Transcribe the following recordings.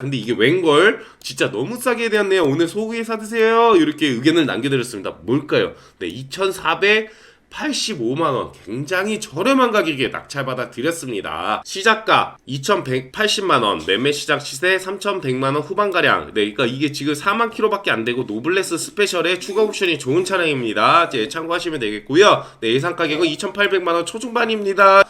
근데 이게 웬걸? 진짜 너무 싸게 되었네요. 오늘 소고기 사드세요. 이렇게 의견을 남겨드렸습니다. 뭘까요? 네, 2,485만원. 굉장히 저렴한 가격에 낙찰받아 드렸습니다. 시작가 2,180만원. 매매 시작 시세 3,100만원 후반가량. 네, 그러니까 이게 지금 4만 킬로밖에 안 되고 노블레스 스페셜에 추가 옵션이 좋은 차량입니다. 네, 참고하시면 되겠고요. 네, 예상 가격은 2,800만원 초중반입니다.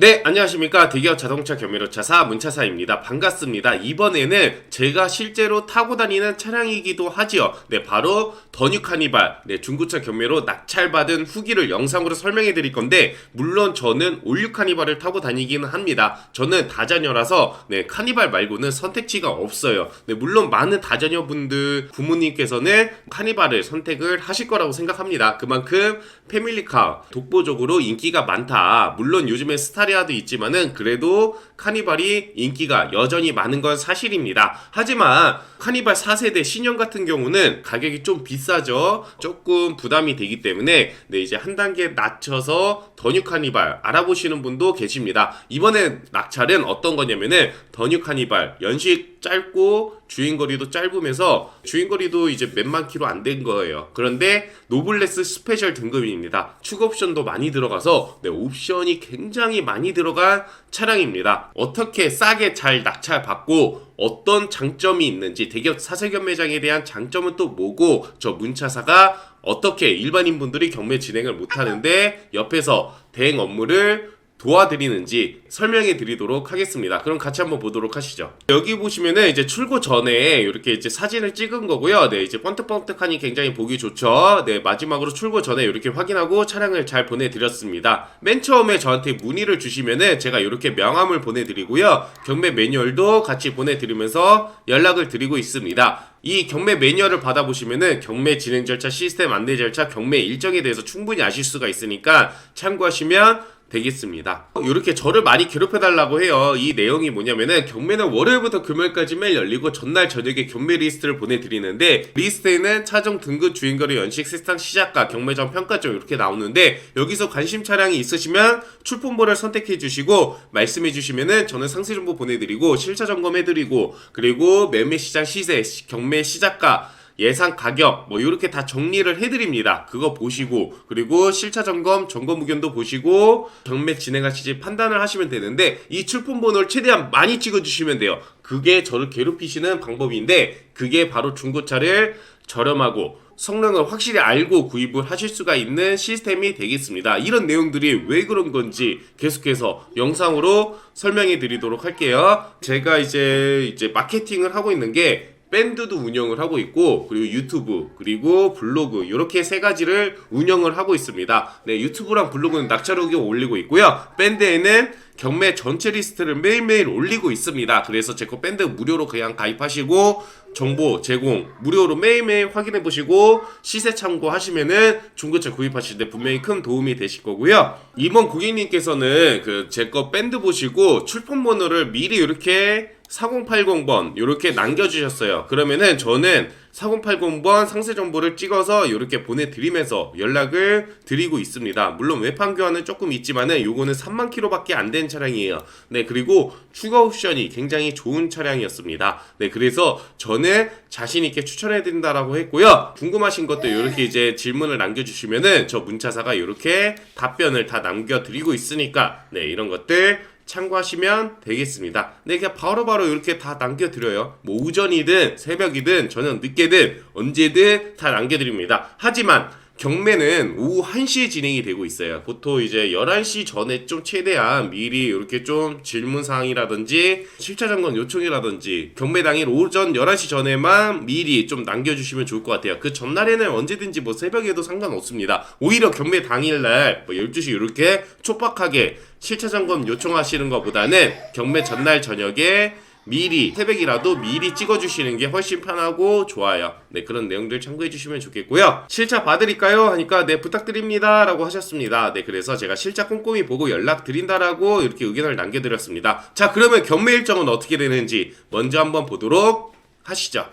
네, 안녕하십니까. 대기업 자동차 경매로차사 문차사입니다. 반갑습니다. 이번에는 제가 실제로 타고 다니는 차량이기도 하지요. 네, 바로 더뉴 카니발, 네, 중고차 경매로 낙찰받은 후기를 영상으로 설명해 드릴 건데, 물론 저는 올류 카니발을 타고 다니기는 합니다. 저는 다자녀라서, 네, 카니발 말고는 선택지가 없어요. 네, 물론 많은 다자녀분들, 부모님께서는 카니발을 선택을 하실 거라고 생각합니다. 그만큼 패밀리카, 독보적으로 인기가 많다. 물론 요즘에 스타 리아도 있지만은 그래도 카니발이 인기가 여전히 많은 건 사실입니다. 하지만 카니발 4세대 신형 같은 경우는 가격이 좀 비싸죠. 조금 부담이 되기 때문에 네, 이제 한 단계 낮춰서 더뉴 카니발 알아보시는 분도 계십니다. 이번에 낙찰은 어떤 거냐면은 더뉴 카니발 연식 짧고 주행거리도 짧으면서 주행거리도 이제 몇만 킬로 안 된 거예요. 그런데 노블레스 스페셜 등급입니다. 추가 옵션도 많이 들어가서 네, 옵션이 굉장히 많이 들어간 차량입니다. 어떻게 싸게 잘 낙찰받고 어떤 장점이 있는지 대기업 사세견 매장에 대한 장점은 또 뭐고 저 문차사가 어떻게 일반인 분들이 경매 진행을 못하는데 옆에서 대행 업무를 도와드리는지 설명해 드리도록 하겠습니다. 그럼 같이 한번 보도록 하시죠. 여기 보시면은 이제 출고 전에 이렇게 이제 사진을 찍은 거고요. 네, 이제 번뜩번뜩하니 굉장히 보기 좋죠. 네, 마지막으로 출고 전에 이렇게 확인하고 차량을 잘 보내드렸습니다. 맨 처음에 저한테 문의를 주시면은 제가 이렇게 명함을 보내드리고요. 경매 매뉴얼도 같이 보내드리면서 연락을 드리고 있습니다. 이 경매 매뉴얼을 받아보시면은 경매 진행 절차, 시스템 안내 절차, 경매 일정에 대해서 충분히 아실 수가 있으니까 참고하시면 되겠습니다. 이렇게 저를 많이 괴롭혀달라고 해요. 이 내용이 뭐냐면은 경매는 월요일부터 금요일까지 매일 열리고 전날 저녁에 경매 리스트를 보내드리는데 리스트에는 차종 등급 주행거리 연식 세상 시작가 경매장 평가점 이렇게 나오는데 여기서 관심 차량이 있으시면 출품보를 선택해 주시고 말씀해 주시면은 저는 상세 정보 보내드리고 실차 점검해 드리고 그리고 매매 시장 시세 경매 시작가 예상 가격 뭐 이렇게 다 정리를 해드립니다. 그거 보시고 그리고 실차 점검 점검 의견도 보시고 경매 진행하시지 판단을 하시면 되는데 이 출품 번호를 최대한 많이 찍어주시면 돼요. 그게 저를 괴롭히시는 방법인데 그게 바로 중고차를 저렴하고 성능을 확실히 알고 구입을 하실 수가 있는 시스템이 되겠습니다. 이런 내용들이 왜 그런 건지 계속해서 영상으로 설명해 드리도록 할게요. 제가 이제 이제 마케팅을 하고 있는 게 밴드도 운영을 하고 있고 그리고 유튜브 그리고 블로그 이렇게 세 가지를 운영을 하고 있습니다. 네 유튜브랑 블로그는 후기 올리고 있고요. 밴드에는 경매 전체 리스트를 매일매일 올리고 있습니다. 그래서 제거 밴드 무료로 그냥 가입하시고 정보 제공 무료로 매일매일 확인해 보시고 시세 참고하시면은 중고차 구입하실 때 분명히 큰 도움이 되실 거고요. 이번 고객님께서는 그 제거 밴드 보시고 출품 번호를 미리 이렇게 4080번 이렇게 남겨주셨어요. 그러면은 저는 4080번 상세 정보를 찍어서 이렇게 보내드리면서 연락을 드리고 있습니다. 물론 외판 교환은 조금 있지만은 요거는 3만 킬로밖에 안 된 차량이에요. 네 그리고 추가 옵션이 굉장히 좋은 차량이었습니다. 네 그래서 저는 자신 있게 추천해 드린다라고 했고요. 궁금하신 것도 이렇게 이제 질문을 남겨주시면은 저 문차사가 이렇게 답변을 다 남겨드리고 있으니까 네 이런 것들 참고하시면 되겠습니다. 네, 그냥 바로 바로 이렇게 다 남겨드려요. 뭐 오전이든 새벽이든 저는 늦게든 언제든 다 남겨드립니다. 하지만 경매는 오후 1시에 진행이 되고 있어요. 보통 이제 11시 전에 좀 최대한 미리 이렇게 좀 질문사항이라든지 실차 점검 요청이라든지 경매 당일 오전 11시 전에만 미리 좀 남겨주시면 좋을 것 같아요. 그 전날에는 언제든지 뭐 새벽에도 상관없습니다. 오히려 경매 당일날 뭐 12시 이렇게 촉박하게 실차 점검 요청하시는 것보다는 경매 전날 저녁에 미리 새벽이라도 미리 찍어주시는 게 훨씬 편하고 좋아요. 네 그런 내용들 참고해 주시면 좋겠고요. 실차 봐드릴까요? 하니까 네 부탁드립니다라고 하셨습니다. 네 그래서 제가 실차 꼼꼼히 보고 연락 드린다라고 이렇게 의견을 남겨드렸습니다. 자 그러면 경매 일정은 어떻게 되는지 먼저 한번 보도록 하시죠.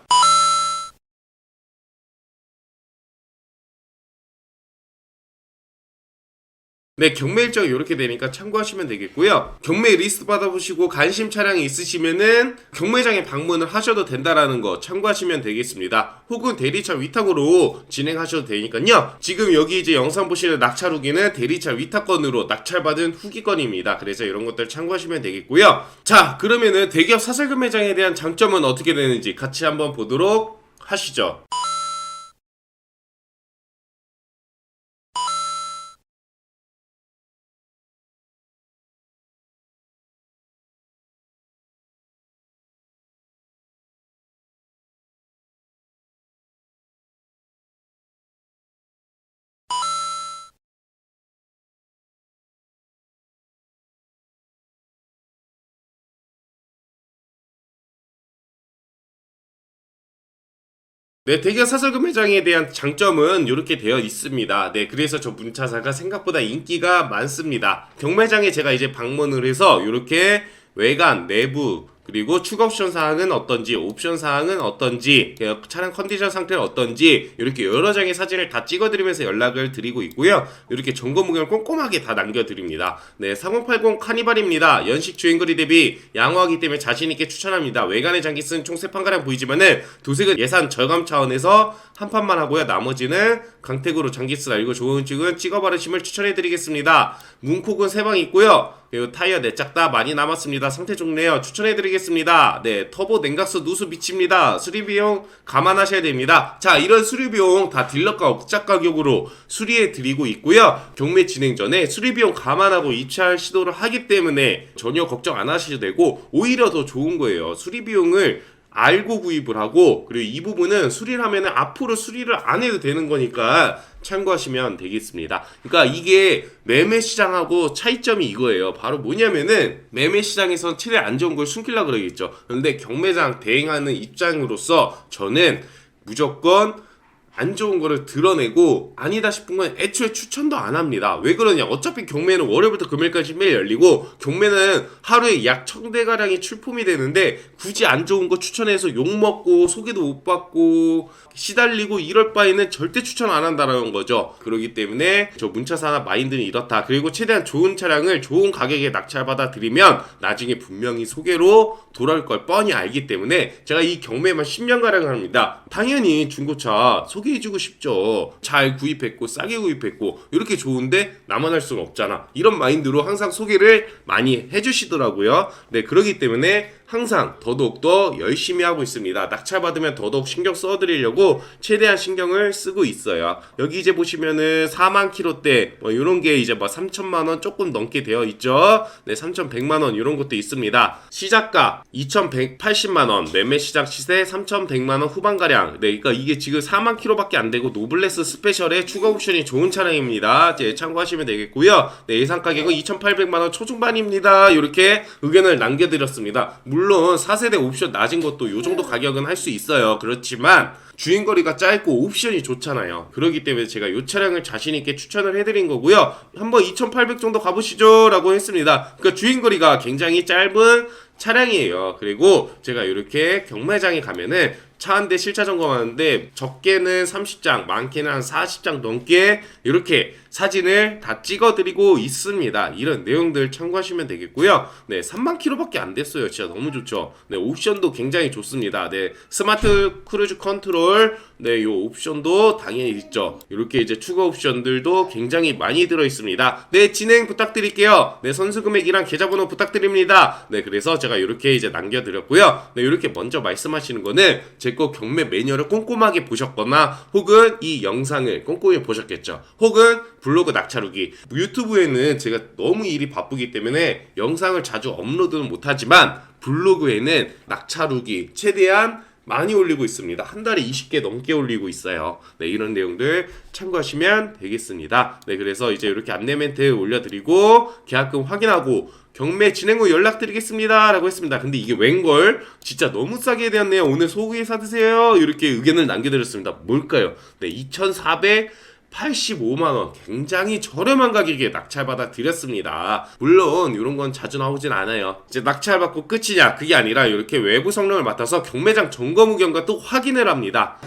네, 경매 일정이 이렇게 되니까 참고하시면 되겠고요. 경매 리스트 받아보시고 관심 차량이 있으시면은 경매장에 방문을 하셔도 된다라는 거 참고하시면 되겠습니다. 혹은 대리차 위탁으로 진행하셔도 되니까요. 지금 여기 이제 영상 보시는 낙찰 후기는 대리차 위탁건으로 낙찰받은 후기건입니다. 그래서 이런 것들 참고하시면 되겠고요. 자, 그러면은 대기업 사설금 매장에 대한 장점은 어떻게 되는지 같이 한번 보도록 하시죠. 네, 대기업 사설금 매장에 대한 장점은 이렇게 되어 있습니다. 네, 그래서 저 문차사가 생각보다 인기가 많습니다. 경매장에 제가 이제 방문을 해서 이렇게 외관, 내부, 그리고 추가 옵션 사항은 어떤지, 옵션 사항은 어떤지, 그 차량 컨디션 상태는 어떤지 이렇게 여러 장의 사진을 다 찍어드리면서 연락을 드리고 있고요. 이렇게 점검 무경을 꼼꼼하게 다 남겨드립니다. 네, 3080 카니발입니다. 연식 주행거리 대비 양호하기 때문에 자신 있게 추천합니다. 외관의 장기 쓴 총 세 판가량 보이지만은 도색은 예산 절감 차원에서 한 판만 하고요. 나머지는 강택으로 장기 쓰 알고 좋은 측은 찍어 바르심을 추천해드리겠습니다. 문콕은 세 방 있고요. 그리고 타이어 내짝 다 많이 남았습니다. 상태 좋네요. 추천해드리겠습니다. 네, 터보 냉각수 누수 미칩니다. 수리 비용 감안하셔야 됩니다. 자, 이런 수리 비용 다 딜러가 억작 가격으로 수리해드리고 있고요. 경매 진행 전에 수리 비용 감안하고 입찰 시도를 하기 때문에 전혀 걱정 안 하셔도 되고 오히려 더 좋은 거예요. 수리 비용을 알고 구입을 하고 그리고 이 부분은 수리를 하면은 앞으로 수리를 안 해도 되는 거니까 참고하시면 되겠습니다. 그러니까 이게 매매 시장하고 차이점이 이거예요. 바로 뭐냐면은 매매 시장에선 최대 안 좋은 걸 숨기려 그러겠죠. 그런데 경매장 대행하는 입장으로서 저는 무조건 안 좋은 거를 드러내고 아니다 싶은 건 애초에 추천도 안 합니다. 왜 그러냐? 어차피 경매는 월요일부터 금요일까지 매일 열리고 경매는 하루에 약 천대 가량이 출품이 되는데 굳이 안 좋은 거 추천해서 욕 먹고 소개도 못 받고 시달리고 이럴 바에는 절대 추천 안 한다라는 거죠. 그렇기 때문에 저 문차사 마인드는 이렇다. 그리고 최대한 좋은 차량을 좋은 가격에 낙찰받아 드리면 나중에 분명히 소개로 돌아올 걸 뻔히 알기 때문에 제가 이 경매만 10년 가량 합니다. 당연히 중고차 소개 해주고 싶죠. 잘 구입했고 싸게 구입했고 이렇게 좋은데 나만 할 수는 없잖아. 이런 마인드로 항상 소개를 많이 해주시더라고요. 네 그러기 때문에 항상 더더욱더 열심히 하고 있습니다. 낙찰 받으면 더더욱 신경 써드리려고 최대한 신경을 쓰고 있어요. 여기 이제 보시면은 4만 킬로대 뭐 이런 게 이제 뭐 3천만 원 조금 넘게 되어 있죠. 네, 3,100만 원 이런 것도 있습니다. 시작가 2,180만 원, 매매 시작 시세 3,100만 원 후반 가량. 네, 그러니까 이게 지금 4만 킬로밖에 안 되고 노블레스 스페셜에 추가 옵션이 좋은 차량입니다. 이제 참고하시면 되겠고요. 네, 예상 가격은 2,800만 원 초중반입니다. 이렇게 의견을 남겨드렸습니다. 물론 4세대 옵션 낮은 것도 요 정도 가격은 할 수 있어요. 그렇지만 주행거리가 짧고 옵션이 좋잖아요. 그렇기 때문에 제가 이 차량을 자신있게 추천을 해드린 거고요. 한번 2,800 정도 가보시죠. 라고 했습니다. 그러니까 주행거리가 굉장히 짧은 차량이에요. 그리고 제가 이렇게 경매장에 가면은 차 한 대 실차 점검하는데 적게는 30장, 많게는 한 40장 넘게 이렇게 사진을 다 찍어드리고 있습니다. 이런 내용들 참고하시면 되겠고요. 네, 3만 킬로밖에 안 됐어요. 진짜 너무 좋죠. 네, 옵션도 굉장히 좋습니다. 네, 스마트 크루즈 컨트롤, 네, 요 옵션도 당연히 있죠. 이렇게 이제 추가 옵션들도 굉장히 많이 들어 있습니다. 네, 진행 부탁드릴게요. 네, 선수 금액이랑 계좌번호 부탁드립니다. 네, 그래서 제가 이렇게 이제 남겨드렸고요. 네, 이렇게 먼저 말씀하시는 거는 제 거 경매 매뉴얼을 꼼꼼하게 보셨거나 혹은 이 영상을 꼼꼼히 보셨겠죠. 혹은 블로그 낙찰후기 유튜브에는 제가 너무 일이 바쁘기 때문에 영상을 자주 업로드는 못하지만 블로그에는 낙찰후기 최대한 많이 올리고 있습니다. 한 달에 20개 넘게 올리고 있어요. 네, 이런 내용들 참고하시면 되겠습니다. 네, 그래서 이제 이렇게 안내 멘트 올려드리고 계약금 확인하고 경매 진행 후 연락드리겠습니다. 라고 했습니다. 근데 이게 웬걸? 진짜 너무 싸게 되었네요. 오늘 소고기 사드세요. 이렇게 의견을 남겨드렸습니다. 뭘까요? 네, 2,400 85만원 굉장히 저렴한 가격에 낙찰받아 드렸습니다. 물론 이런 건 자주 나오진 않아요. 이제 낙찰받고 끝이냐 그게 아니라 이렇게 외부 성능을 맡아서 경매장 점검 의견과 또 확인을 합니다.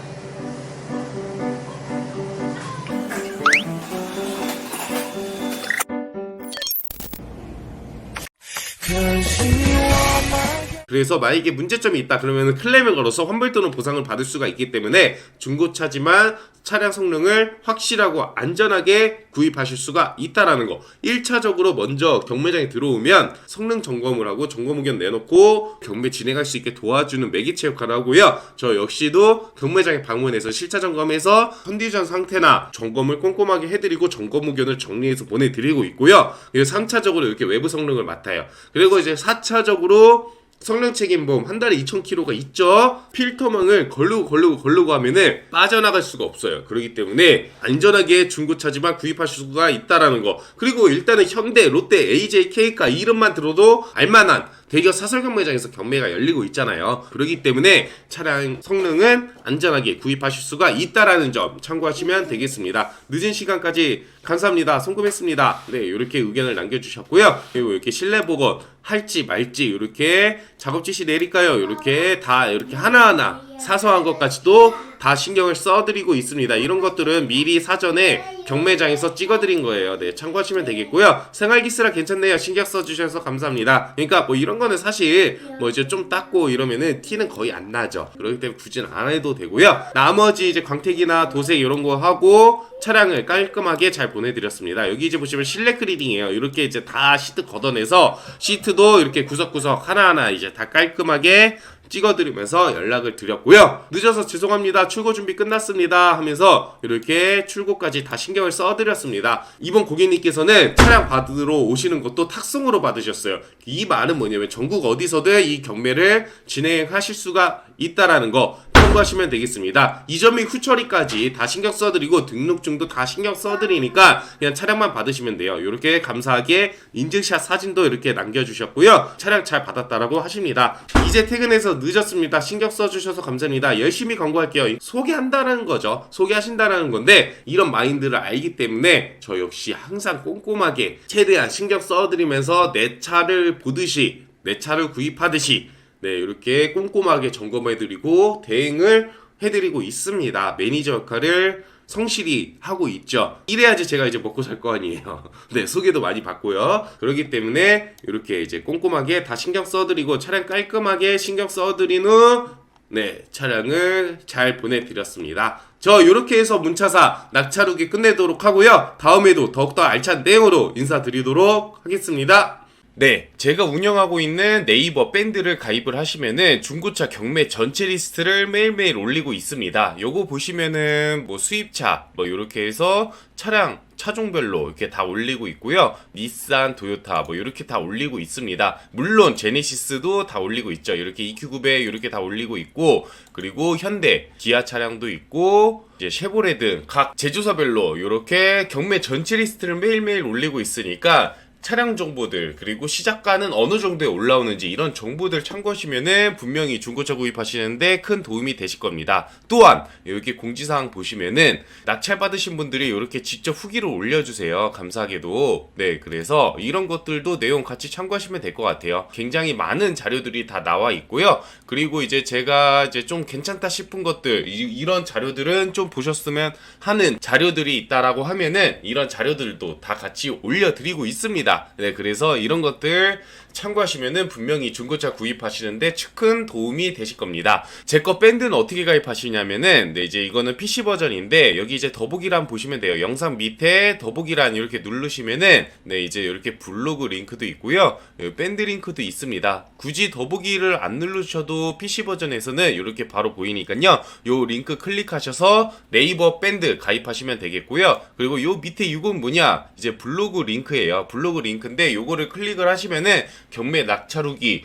그래서 만약에 문제점이 있다 그러면 클레임을 걸어서 환불 또는 보상을 받을 수가 있기 때문에 중고차지만 차량 성능을 확실하고 안전하게 구입하실 수가 있다라는 거. 1차적으로 먼저 경매장에 들어오면 성능 점검을 하고 점검 의견 내놓고 경매 진행할 수 있게 도와주는 매기체 역할을 하고요. 저 역시도 경매장에 방문해서 실차 점검해서 컨디션 상태나 점검을 꼼꼼하게 해드리고 점검 의견을 정리해서 보내드리고 있고요. 그리고 3차적으로 이렇게 외부 성능을 맡아요. 그리고 이제 4차적으로 성능 책임보험 한 달에 2,000km가 있죠. 필터망을 걸르고 걸르고 걸르고 하면은 빠져나갈 수가 없어요. 그렇기 때문에 안전하게 중고차지만 구입하실 수가 있다라는 거. 그리고 일단은 현대, 롯데, AJ, K가 이름만 들어도 알만한 대기업 사설 경 매장에서 경매가 열리고 있잖아요. 그렇기 때문에 차량 성능은 안전하게 구입하실 수가 있다라는 점 참고하시면 되겠습니다. 늦은 시간까지 감사합니다. 송금했습니다. 네, 이렇게 의견을 남겨주셨고요. 그리고 이렇게 실내 복원 할지 말지 이렇게 작업 지시 내릴까요? 이렇게 다 이렇게 하나하나 사소한 것까지도 다 신경을 써드리고 있습니다. 이런 것들은 미리 사전에 경매장에서 찍어드린 거예요. 네, 참고하시면 되겠고요. 생활기스라 괜찮네요. 신경 써주셔서 감사합니다. 그러니까 뭐 이런 거는 사실 뭐 이제 좀 닦고 이러면은 티는 거의 안 나죠. 그렇기 때문에 굳이 안 해도 되고요. 나머지 이제 광택이나 도색 이런 거 하고 차량을 깔끔하게 잘 보내드렸습니다. 여기 이제 보시면 실내 클리닝이에요. 이렇게 이제 다 시트 걷어내서 시트도 이렇게 구석구석 하나하나 이제 다 깔끔하게 찍어드리면서 연락을 드렸고요. 늦어서 죄송합니다. 출고 준비 끝났습니다. 하면서 이렇게 출고까지 다 신경을 써드렸습니다. 이번 고객님께서는 차량 받으러 오시는 것도 탁송으로 받으셨어요. 이 말은 뭐냐면 전국 어디서든 이 경매를 진행하실 수가 있다라는 거 참고하시면 되겠습니다. 이전 및 후처리까지 다 신경 써드리고 등록증도 다 신경 써드리니까 그냥 차량만 받으시면 돼요. 이렇게 감사하게 인증샷 사진도 이렇게 남겨주셨고요. 차량 잘 받았다라고 하십니다. 이제 퇴근해서 늦었습니다. 신경 써주셔서 감사합니다. 열심히 광고할게요. 소개한다는 거죠. 소개하신다는 건데 이런 마인드를 알기 때문에 저 역시 항상 꼼꼼하게 최대한 신경 써드리면서 내 차를 보듯이 내 차를 구입하듯이 네, 이렇게 꼼꼼하게 점검해드리고 대응을 해드리고 있습니다. 매니저 역할을 성실히 하고 있죠. 이래야지 제가 이제 먹고 살 거 아니에요. 네, 소개도 많이 받고요. 그렇기 때문에 이렇게 이제 꼼꼼하게 다 신경 써드리고 차량 깔끔하게 신경 써드린 후 네, 차량을 잘 보내드렸습니다. 저 이렇게 해서 문차사 낙차루기 끝내도록 하고요. 다음에도 더욱더 알찬 내용으로 인사드리도록 하겠습니다. 네, 제가 운영하고 있는 네이버 밴드를 가입을 하시면은 중고차 경매 전체 리스트를 매일매일 올리고 있습니다. 요거 보시면은 뭐 수입차 뭐 이렇게 해서 차량 차종별로 이렇게 다 올리고 있고요. 닛산, 도요타 뭐 이렇게 다 올리고 있습니다. 물론 제네시스도 다 올리고 있죠. 이렇게 EQ900 이렇게 다 올리고 있고 그리고 현대, 기아 차량도 있고 이제 쉐보레 등 각 제조사별로 이렇게 경매 전체 리스트를 매일매일 올리고 있으니까 차량 정보들 그리고 시작가는 어느 정도에 올라오는지 이런 정보들 참고하시면은 분명히 중고차 구입하시는데 큰 도움이 되실 겁니다. 또한 여기 공지사항 보시면은 낙찰 받으신 분들이 이렇게 직접 후기를 올려주세요. 감사하게도 네 그래서 이런 것들도 내용 같이 참고하시면 될 것 같아요. 굉장히 많은 자료들이 다 나와 있고요. 그리고 이제 제가 이제 좀 괜찮다 싶은 것들 이, 런 자료들은 좀 보셨으면 하는 자료들이 있다라고 하면은 이런 자료들도 다 같이 올려드리고 있습니다. 네, 그래서 이런 것들 참고하시면은 분명히 중고차 구입하시는데 큰 도움이 되실 겁니다. 제 거 밴드는 어떻게 가입하시냐면은 네, 이제 이거는 PC 버전인데 여기 이제 더보기란 보시면 돼요. 영상 밑에 더보기란 이렇게 누르시면은 네, 이제 이렇게 블로그 링크도 있고요. 밴드 링크도 있습니다. 굳이 더보기를 안 누르셔도 PC 버전에서는 이렇게 바로 보이니까요. 요 링크 클릭하셔서 네이버 밴드 가입하시면 되겠고요. 그리고 요 밑에 이건 뭐냐? 이제 블로그 링크예요. 블로그 링크인데 요거를 클릭을 하시면은 경매 낙차루기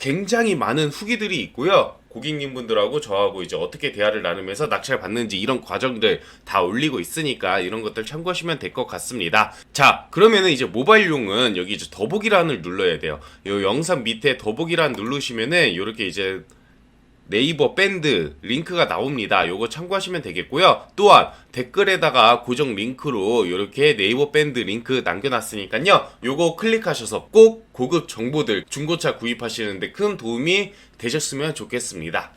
굉장히 많은 후기들이 있고요. 고객님분들하고 저하고 이제 어떻게 대화를 나누면서 낙찰 받는지 이런 과정들 다 올리고 있으니까 이런 것들 참고하시면 될 것 같습니다. 자, 그러면은 이제 모바일용은 여기 이제 더보기란을 눌러야 돼요. 요 영상 밑에 더보기란 누르시면은 이렇게 이제 네이버 밴드 링크가 나옵니다. 요거 참고하시면 되겠고요. 또한 댓글에다가 고정 링크로 이렇게 네이버 밴드 링크 남겨놨으니까요. 요거 클릭하셔서 꼭 고급 정보들 중고차 구입하시는데 큰 도움이 되셨으면 좋겠습니다.